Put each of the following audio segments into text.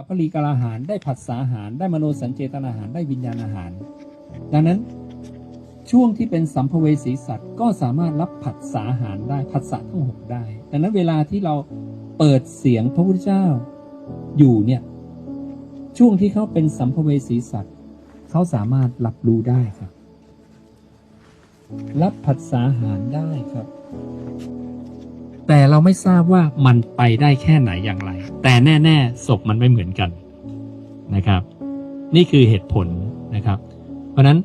กับพลีกาลาหารได้ผัสสาหาร ได้มโนสัญเจตนาหาร ได้วิญญาณอาหาร ดังนั้นช่วงที่เป็นสัมภเวสีสัตว์ก็สามารถรับผัสสาหารได้ผัสสะทั้งหกได้ ดังนั้นเวลาที่เราเปิดเสียงพระพุทธเจ้าอยู่เนี่ยช่วงที่เขาเป็นสัมภเวสีสัตว์เขาสามารถรับรู้ได้ครับ รับผัสสาหารได้ครับ แต่เราไม่ทราบว่ามันไปได้แค่ไหนอย่างไร แต่แน่ๆศพมันไม่เหมือนกันนะครับ นี่คือเหตุผลนะครับ เพราะนั้น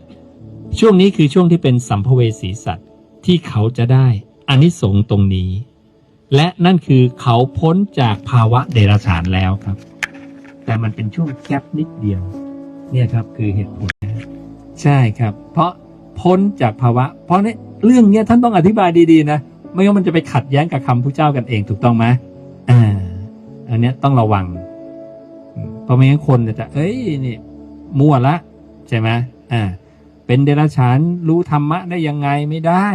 ช่วงนี้คือช่วงที่เป็นสัมภเวสีสัตว์ที่เขาจะได้อานิสงส์ตรงนี้ และนั่นคือเขาพ้นจากภาวะเดรัจฉานแล้วครับ แต่มันเป็นช่วงแกลบนิดเดียว เนี่ยครับคือเหตุผล ใช่ครับ เพราะพ้นจากภาวะ เพราะเนี่เรื่องเนี้ยท่านต้องอธิบายดีๆนะ ไม่งั้นมันจะไปขัดแย้งกับคำพระเจ้ากันเองถูกต้องไหมอ่า อันเนี้ยต้องระวัง เพราะไม่งั้นคนจะ เอ้ยนี่มั่วละใช่ไหมอ่า เป็นเดรัจฉานรู้ธรรมะได้ยังไงไม่ได้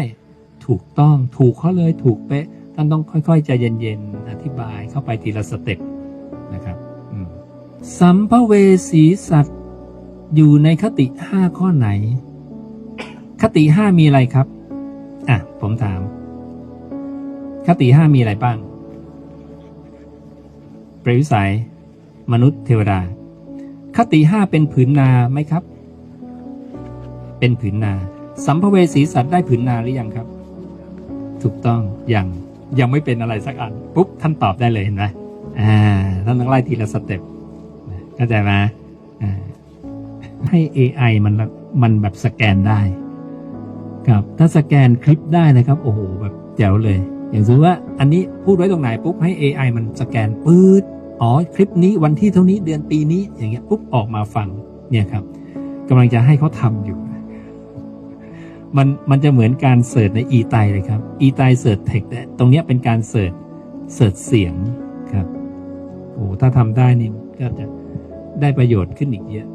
ถูกต้องถูกเขาเลยถูกเป๊ะท่านต้องค่อยๆใจเย็นๆอธิบายเข้าไปทีละสเต็ปนะครับสัมภเวสีสัตว์อยู่ในคติห้าข้อไหน คติห้ามีอะไรครับ อะ ผมถาม คติห้ามีอะไรบ้าง เปรตวิสัย มนุษย์เทวดา คติห้าเป็นผืนนาไหมครับ เป็นผืนนา สัมภเวสีสัตว์ได้ผืนนาหรือยังครับ ถูกต้องยังยังไม่เป็นอะไรสักอันปุ๊บท่านตอบได้เลยเห็นไหมอ่าท่านต้องไล่ทีละสเต็ปเข้าใจไหมอ่าให้ AI มันมันแบบสแกนได้ ครับ ถ้าสแกนคลิปได้นะครับ โอ้โห แบบแจ๋วเลย อย่างสมมติว่าอันนี้พูดไว้ตรงไหนปุ๊บให้ AI มันสแกนปื๊ดอ๋อคลิปนี้วันที่เท่านี้เดือนปีนี้อย่างเงี้ยปุ๊บออกมาฟังเนี่ยครับกำลังจะให้เขาทำอยู่ มันมันจะเหมือนการเสิร์ชในอีไตเลยครับอีไตเสิร์ชเทคตรงเนี้ยเป็นการเสิร์ชเสิร์ชเสียงครับโอ้ถ้าทำได้นี่ก็จะได้ประโยชน์ขึ้นอีกเยอะ